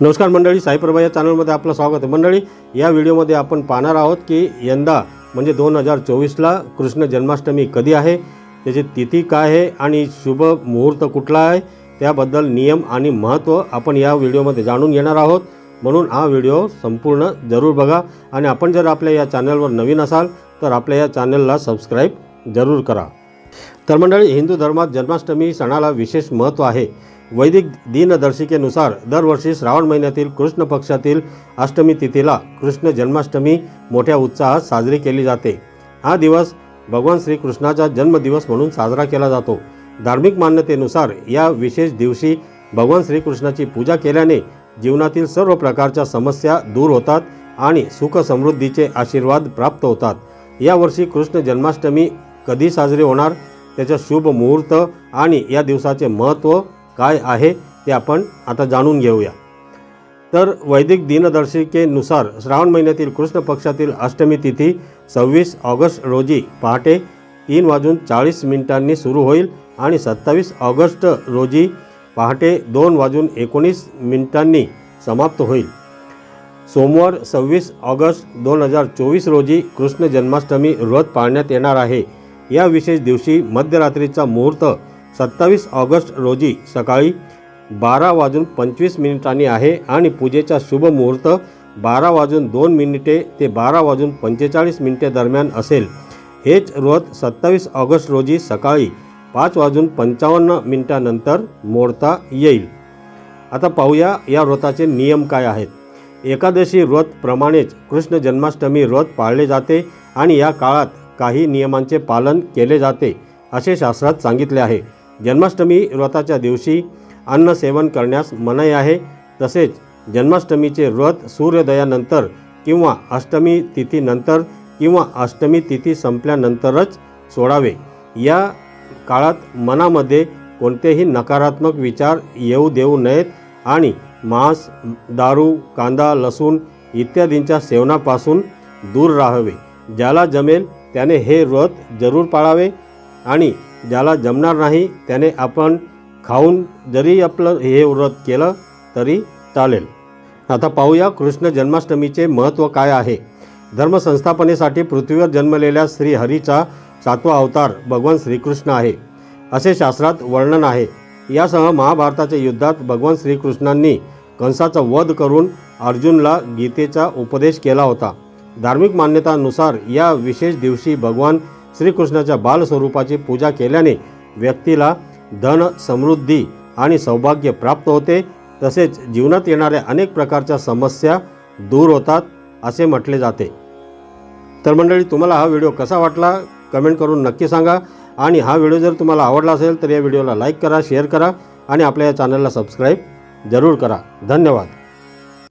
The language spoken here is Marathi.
नमस्कार मंडळी साईप्रभा या चॅनलमध्ये आपलं स्वागत आहे. मंडळी या व्हिडिओमध्ये आपण पाहणार आहोत की यंदा म्हणजे दोन हजार चोवीसला कृष्ण जन्माष्टमी कधी आहे त्याची तिथी काय आहे आणि शुभ मुहूर्त कुठला आहे त्याबद्दल नियम आणि महत्त्व आपण या व्हिडिओमध्ये जाणून घेणार आहोत. म्हणून हा व्हिडिओ संपूर्ण जरूर बघा आणि आपण जर आपल्या या चॅनलवर नवीन असाल तर आपल्या या चॅनलला सबस्क्राईब जरूर करा. तर मंडळी हिंदू धर्मात जन्माष्टमी सणाला विशेष महत्त्व आहे. वैदिक दिनदर्शिकेनुसार दरवर्षी श्रावण महिन्यातील कृष्ण पक्षातील अष्टमी तिथीला कृष्ण जन्माष्टमी मोठ्या उत्साहात साजरी केली जाते. हा दिवस भगवान श्रीकृष्णाचा जन्मदिवस म्हणून साजरा केला जातो. धार्मिक मान्यतेनुसार या विशेष दिवशी भगवान श्रीकृष्णाची पूजा केल्याने जीवनातील सर्व प्रकारच्या समस्या दूर होतात आणि सुख समृद्धीचे आशीर्वाद प्राप्त होतात. यावर्षी कृष्ण जन्माष्टमी कधी साजरी होणार त्याचा शुभ मुहूर्त आणि या दिवसाचे महत्त्व काय आहे ते आपण आता जाणून घेऊया. तर वैदिक दिनदर्शिकेनुसार श्रावण महिन्यातील कृष्ण पक्षातील अष्टमी तिथी सव्वीस ऑगस्ट रोजी पहाटे तीन वाजून चाळीस मिनिटांनी सुरू होईल आणि सत्तावीस ऑगस्ट रोजी पहाटे दोन वाजून एकोणीस मिनिटांनी समाप्त होईल. सोमवार सव्वीस ऑगस्ट दोन हजार चोवीस रोजी कृष्ण जन्माष्टमी व्रत पाळण्यात येणार आहे. या विशेष दिवशी मध्यरात्रीचा मुहूर्त सत्तावीस ऑगस्ट रोजी सकाळी बारा वाजून पंचवीस मिनिटांनी आहे आणि पूजेचा शुभ मुहूर्त बारा वाजून दोन मिनिटे ते बारा वाजून पंचेचाळीस मिनिटे दरम्यान असेल. हेच व्रत सत्तावीस ऑगस्ट रोजी सकाळी पाच वाजून पंचावन्न मिनिटानंतर मोडता येईल. आता पाहूया या व्रताचे नियम काय आहेत. एकादशी व्रतप्रमाणेच कृष्ण जन्माष्टमी व्रत पाळले जाते आणि या काळात काही नियमांचे पालन केले जाते असे शास्त्रात सांगितले आहे. जन्माष्टमी व्रताच्या दिवशी अन्न सेवन करण्यास मनाई आहे. तसेच जन्माष्टमीचे व्रत सूर्योदयानंतर किंवा अष्टमी तिथीनंतर किंवा अष्टमी तिथी संपल्यानंतरच सोडावे. या काळात मनामध्ये कोणतेही नकारात्मक विचार येऊ देऊ नयेत आणि मांस दारू कांदा लसूण इत्यादींच्या सेवनापासून दूर राहावे. ज्याला जमेल त्याने हे व्रत जरूर पाळावे आणि ज्याला जमणार नाही त्याने आपण खाऊन जरी आपलं हे व्रत केलं तरी चालेल. आता पाहूया कृष्ण जन्माष्टमीचे महत्त्व काय आहे. धर्मसंस्थापनेसाठी पृथ्वीवर जन्मलेल्या श्रीहरीचा सातवा अवतार भगवान श्रीकृष्ण आहे. असे शास्त्रात वर्णन आहे. यासह महाभारताच्या युद्धात भगवान श्रीकृष्णांनी कंसाचा वध करून अर्जुनला गीतेचा उपदेश केला होता. धार्मिक मान्यतानुसार या विशेष दिवशी भगवान श्रीकृष्णाच्या बालस्वरूपाची पूजा केल्याने व्यक्तीला धन समृद्धी आणि सौभाग्य प्राप्त होते. तसेच जीवनात येणाऱ्या अनेक प्रकारच्या समस्या दूर होतात असे म्हटले जाते. तर मंडळी तुम्हाला हा व्हिडिओ कसा वाटला? कमेंट करून नक्की सांगा. आणि हा व्हिडिओ जर तुम्हाला आवडला असेल तर या व्हिडिओला लाईक करा शेअर करा आणि आपल्या या चॅनलला सबस्क्राईब जरूर करा. धन्यवाद.